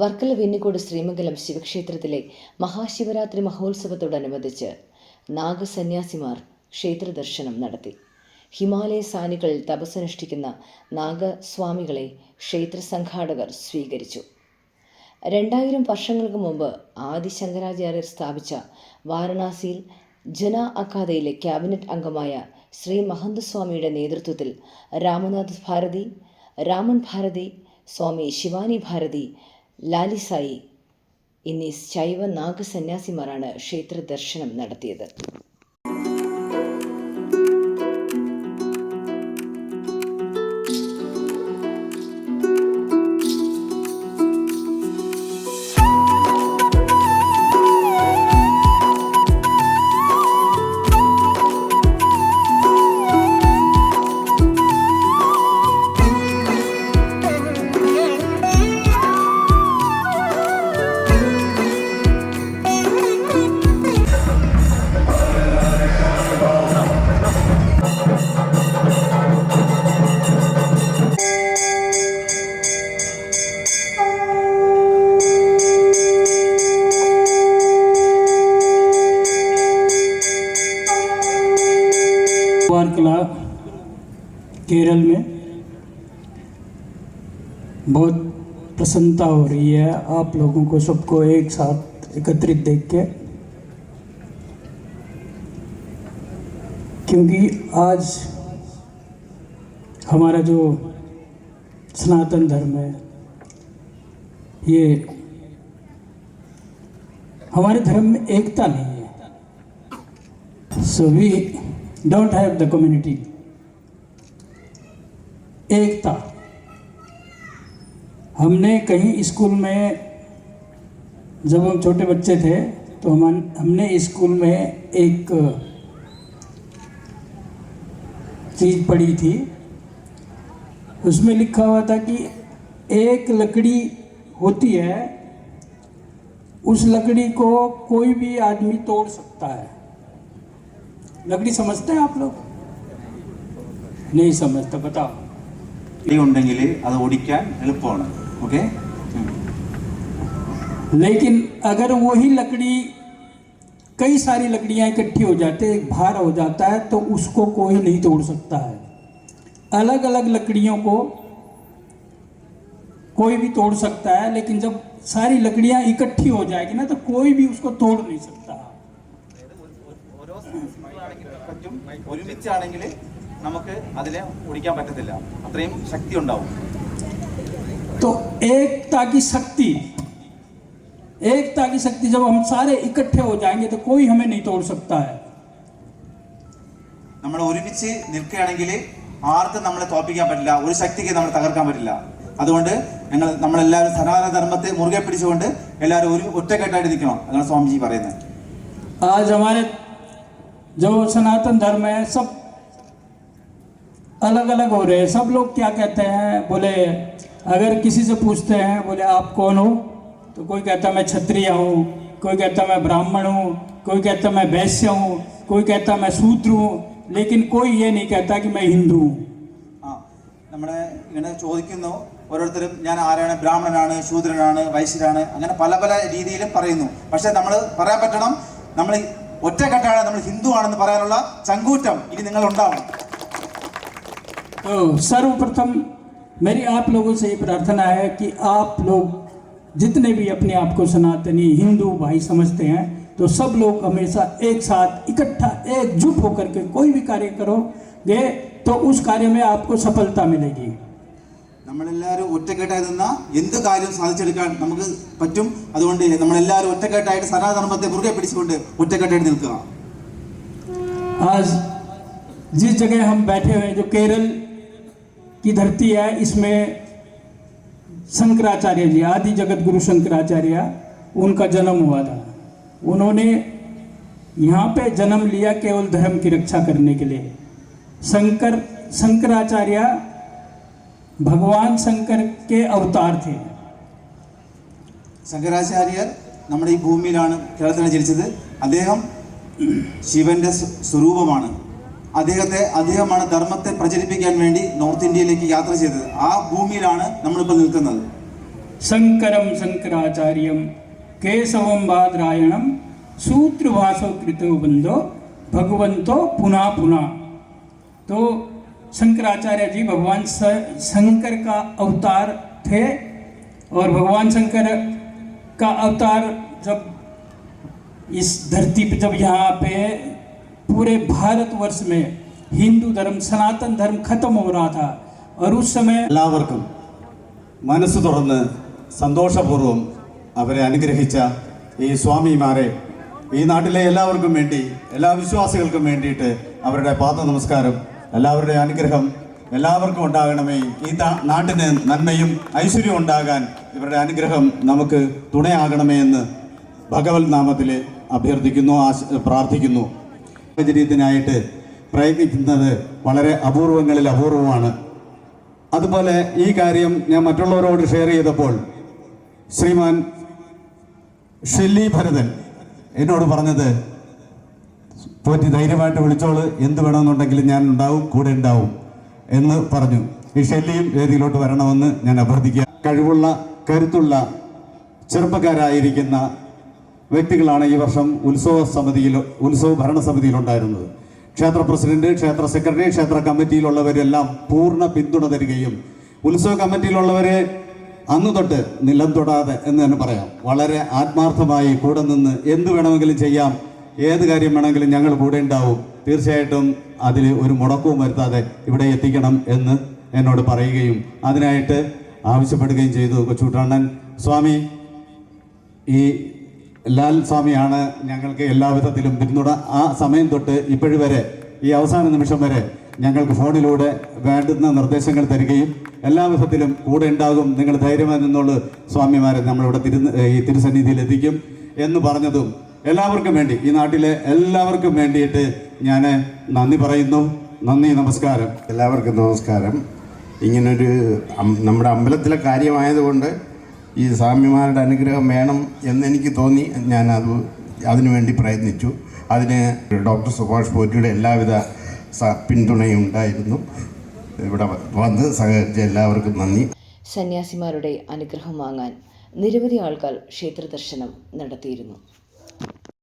വർക്കല വെന്നിക്കോട് ശ്രീമംഗലം ശിവക്ഷേത്രത്തിലെ മഹാശിവരാത്രി മഹോത്സവത്തോടനുബന്ധിച്ച് നാഗസന്യാസിമാർ ക്ഷേത്രദർശനം നടത്തി. ഹിമാലയ സാനികൾ തപസ്സനുഷ്ഠിക്കുന്ന നാഗസ്വാമികളെ ക്ഷേത്ര സംഘാടകർ സ്വീകരിച്ചു. രണ്ടായിരം വർഷങ്ങൾക്ക് മുമ്പ് ആദി ശങ്കരാചാര്യർ സ്ഥാപിച്ച വാരണാസിയിൽ ജന അക്കാദയിലെ ക്യാബിനറ്റ് അംഗമായ ശ്രീ മഹന്തസ്വാമിയുടെ നേതൃത്വത്തിൽ രാമനാഥ് ഭാരതി രാമൻ ഭാരതി സ്വാമി ശിവാനി ഭാരതി ലാലിസായി. എന്നീ ശൈവ നാഗസന്യാസിമാരാണ് ക്ഷേത്ര ദർശനം നടത്തിയത്. केरल में बहुत प्रसन्नता हो रही है। आप लोगों को, सबको एक साथ एकत्रित देख के। क्योंकि आज हमारा जो सनातन धर्म है, ये हमारे धर्म में एकता नहीं है। So we don't have the community एकता। हमने कहीं स्कूल में, जब हम छोटे बच्चे थे तो हम हमने स्कूल में एक, चीज़ पढ़ी थी। उसमें लिखा हुआ था कि एक लकड़ी होती है, उस लकड़ी को कोई भी आदमी तोड़ सकता है। लकड़ी समझते हैं आप लोग? नहीं समझते, बताओ। ഉണ്ടെങ്കിൽ അത് ഓടിക്കാൻ എളുപ്പമാണ് ഓക്കെ लेकिन अगर वही लकड़ी कई सारी लकड़ियां इकट्ठी हो जाते एक भार हो जाता है तो उसको कोई नहीं तोड़ सकता है अलग अलग लकड़ियों को कोई भी तोड़ सकता है लेकिन जब सारी लकड़ियां इकट्ठी हो जाएगी ना तो कोई भी उसको तोड़ नहीं सकता ഓരോ പറ്റും ഒരുമിച്ചാണെങ്കിൽ നമുക്ക് അതിനെ ഓടിക്കാൻ പറ്റത്തില്ല അത്രയും ശക്തി ഉണ്ടാവും तो एकता की शक्ति एकता की शक्ति जब हम सारे इकट्ठे हो जाएंगे तो कोई हमें नहीं तोड़ सकता है നമ്മൾ ഒരുമിച്ച് നിൽക്കുകയാണെങ്കിൽ ആർക്കും നമ്മളെ തോൽപ്പിക്കാൻ പറ്റില്ല ഒരു ശക്തിക്ക് നമ്മളെ തകർക്കാൻ പറ്റില്ല അതുകൊണ്ട് ഞങ്ങൾ നമ്മളെല്ലാവരും സനാതന ധർമ്മത്തെ മുറുകെ പിടിച്ചുകൊണ്ട് എല്ലാവരും ഒരു ഒറ്റക്കെട്ടായിട്ട് നിൽക്കണം എന്നാണ് സ്വാമിജി പറയുന്നത് आज हमारे जो सनातन धर्म है सब अलग अलग हो रहे हैं सब लोग क्या कहते हैं बोले अगर किसी से पूछते हैं बोले आप कौन हो तो कोई कहता मैं क्षत्रिय हूँ कोई कहता मैं ब्राह्मण हूँ कोई कहता मैं वैश्य हूँ कोई कहता मैं शूद्र हूँ लेकिन कोई ये नहीं कहता कि मैं हिंदू हूँ ആ നമ്മളെ ഇങ്ങനെ ചോദിക്കുന്നു ഓരോരുത്തരും ഞാൻ ആരാണ് ബ്രാഹ്മണനാണ് ശൂദ്രനാണ് വൈശ്യനാണ് അങ്ങനെ പല പല രീതിയിലും പറയുന്നു പക്ഷെ നമ്മൾ പറയാൻ പറ്റണം നമ്മൾ ഒറ്റക്കെട്ടാണ് നമ്മൾ ഹിന്ദു ആണെന്ന് പറയാനുള്ള ചങ്കൂറ്റം ഇനി നിങ്ങൾ ഉണ്ടാവണം तो सर्वप्रथम मेरी आप लोगों से ये प्रार्थना है कि आप लोग जितने भी अपने आप को सनातनी हिंदू भाई समझते हैं तो सब लोग हमेशा एक साथ इकट्ठा एकजुट होकर के कोई भी कार्य करोगे तो उस कार्य में आपको सफलता मिलेगी നമ്മളെല്ലാവരും ഒറ്റക്കെട്ടായി നിന്ന എന്ത് കാര്യം സാധിച്ചെടുക്കാൻ നമുക്ക് പറ്റും അതുകൊണ്ട് നമ്മളെല്ലാവരും ഒറ്റക്കെട്ടായിട്ട് സനാതനത്തെ മുറുകെ പിടിച്ചുകൊണ്ട് ഒറ്റക്കെട്ടായിട്ട് നിൽക്കുക आज जिस जगह हम बैठे हुए हैं जो केरल की धरती है इसमें शंकराचार्य जी आदि जगत गुरु शंकराचार्य उनका जन्म हुआ था उन्होंने यहाँ पे जन्म लिया केवल धर्म की रक्षा करने के लिए शंकर शंकराचार्य भगवान शंकर के अवतार थे ശങ്കരാചാര്യർ നമ്മുടെ ഈ ഭൂമിയിലാണ് കേരളത്തിലാണ് ജനിച്ചത് അദ്ദേഹം ശിവന്റെ സ്വ- സ്വരൂപമാണ് അദ്ദേഹത്തെ അദ്ദേഹമാണ് ധർമ്മത്തെ പ്രചരിപ്പിക്കാൻ വേണ്ടി നോർത്ത് ഇന്ത്യയിലേക്ക് യാത്ര ചെയ്തത് ആ ഭൂമിയിലാണ് നമ്മളിപ്പോൾ നിൽക്കുന്നത് शंकरम शंकराचार्यम केशवम बादरायणम सूत्रभाषो कृतो बंदो भगवंतो पुनः पुनः तो शंकराचार्य जी भगवान स- शंकर का अवतार थे और भगवान शंकर का अवतार जब इस धरती पे जब यहाँ पे पूरे भारतवर्ष में हिंदू धर्म सनातन धर्म खत्म हो रहा था और उस समय എല്ലാവർക്കും മനസ്സ് തുറന്ന് സന്തോഷപൂർവ്വം അവരെ അനുഗ്രഹിച്ച ഈ സ്വാമിമാരെ ഈ നാട്ടിലെ എല്ലാവർക്കും വേണ്ടി എല്ലാ വിശ്വാസികൾക്കും വേണ്ടിയിട്ട് അവരുടെ പാദ നമസ്കാരം എല്ലാവരുടെ അനുഗ്രഹം എല്ലാവർക്കും ഉണ്ടാകണമേ ഈ താ- നാട്ടിന് നന്മയും ഐശ്വര്യവും ഉണ്ടാകാൻ ഇവരുടെ അനുഗ്രഹം നമുക്ക് തുണയാകണമേ എന്ന് ഭഗവത് നാമത്തിൽ അഭ്യർത്ഥിക്കുന്നു ആശ പ്രാർത്ഥിക്കുന്നു സാഹചര്യത്തിനായിട്ട് പ്രയത്നിക്കുന്നത് വളരെ അപൂർവങ്ങളിൽ അപൂർവമാണ്. അതുപോലെ ഈ കാര്യം ഞാൻ മറ്റുള്ളവരോട് ഷെയർ ചെയ്തപ്പോൾ ശ്രീമാൻ ഷെല്ലി ഭരതൻ എന്നോട് പറഞ്ഞത് പോറ്റി ധൈര്യമായിട്ട് വിളിച്ചോൾ. എന്ത് വേണമെന്നുണ്ടെങ്കിലും ഞാൻ ഉണ്ടാവും കൂടെ ഉണ്ടാവും എന്ന് പറഞ്ഞു. ഈ ഷെല്ലിയും വേദിയിലോട്ട് വരണമെന്ന് ഞാൻ അഭ്യർത്ഥിക്കുക കഴിവുള്ള കരുത്തുള്ള ചെറുപ്പക്കാരായിരിക്കുന്ന വ്യക്തികളാണ് ഈ വർഷം ഉത്സവ സമിതിയിൽ ഉത്സവ ഭരണസമിതിയിലുണ്ടായിരുന്നത് ക്ഷേത്ര പ്രസിഡന്റ് ക്ഷേത്ര സെക്രട്ടറി ക്ഷേത്ര കമ്മിറ്റിയിലുള്ളവരെല്ലാം പൂർണ പിന്തുണ തരികയും ഉത്സവ കമ്മിറ്റിയിലുള്ളവരെ അന്ന് തൊട്ട് നിലം തൊടാതെ എന്ന് തന്നെ പറയാം. വളരെ ആത്മാർത്ഥമായി കൂടെ നിന്ന് എന്ത് വേണമെങ്കിലും ചെയ്യാം ഏത് കാര്യം വേണമെങ്കിലും ഞങ്ങൾ കൂടെ ഉണ്ടാവും. തീർച്ചയായിട്ടും അതിൽ ഒരു മുടക്കവും വരുത്താതെ ഇവിടെ എത്തിക്കണം എന്ന് എന്നോട് പറയുകയും അതിനായിട്ട് ആവശ്യപ്പെടുകയും ചെയ്തു കൊച്ചുട്ടണ്ണൻ സ്വാമി ഈ ലാൽ സ്വാമിയാണ് ഞങ്ങൾക്ക് എല്ലാവിധത്തിലും പിന്തുണ. ആ സമയം തൊട്ട് ഇപ്പോഴും വരെ ഈ അവസാന നിമിഷം വരെ ഞങ്ങൾക്ക് ഫോണിലൂടെ വേണ്ടുന്ന നിർദ്ദേശങ്ങൾ തരികയും എല്ലാവിധത്തിലും കൂടെ ഉണ്ടാകും. നിങ്ങൾ ധൈര്യമായി നിന്നുള്ള സ്വാമിമാരെ നമ്മളിവിടെ തിരു ഈ തിരുസന്നിധിയിൽ എത്തിക്കും എന്ന് പറഞ്ഞതും എല്ലാവർക്കും വേണ്ടി ഈ നാട്ടിലെ എല്ലാവർക്കും വേണ്ടിയിട്ട് ഞാൻ നന്ദി പറയുന്നു. നന്ദി നമസ്കാരം. എല്ലാവർക്കും നമസ്കാരം. ഇങ്ങനൊരു നമ്മുടെ അമ്പലത്തിലെ കാര്യമായതുകൊണ്ട് ഈ സ്വാമിമാരുടെ അനുഗ്രഹം വേണം എന്നെനിക്ക് തോന്നി. ഞാൻ അത് അതിനുവേണ്ടി പ്രയത്നിച്ചു. അതിന് ഡോക്ടർ സുഭാഷ് പോറ്റിയുടെ എല്ലാവിധ പിന്തുണയും ഉണ്ടായിരുന്നു. ഇവിടെ വന്ന് സഹകരിച്ച എല്ലാവർക്കും നന്ദി. സന്യാസിമാരുടെ അനുഗ്രഹം വാങ്ങാൻ നിരവധി ആൾക്കാർ ക്ഷേത്ര ദർശനം നടത്തിയിരുന്നു.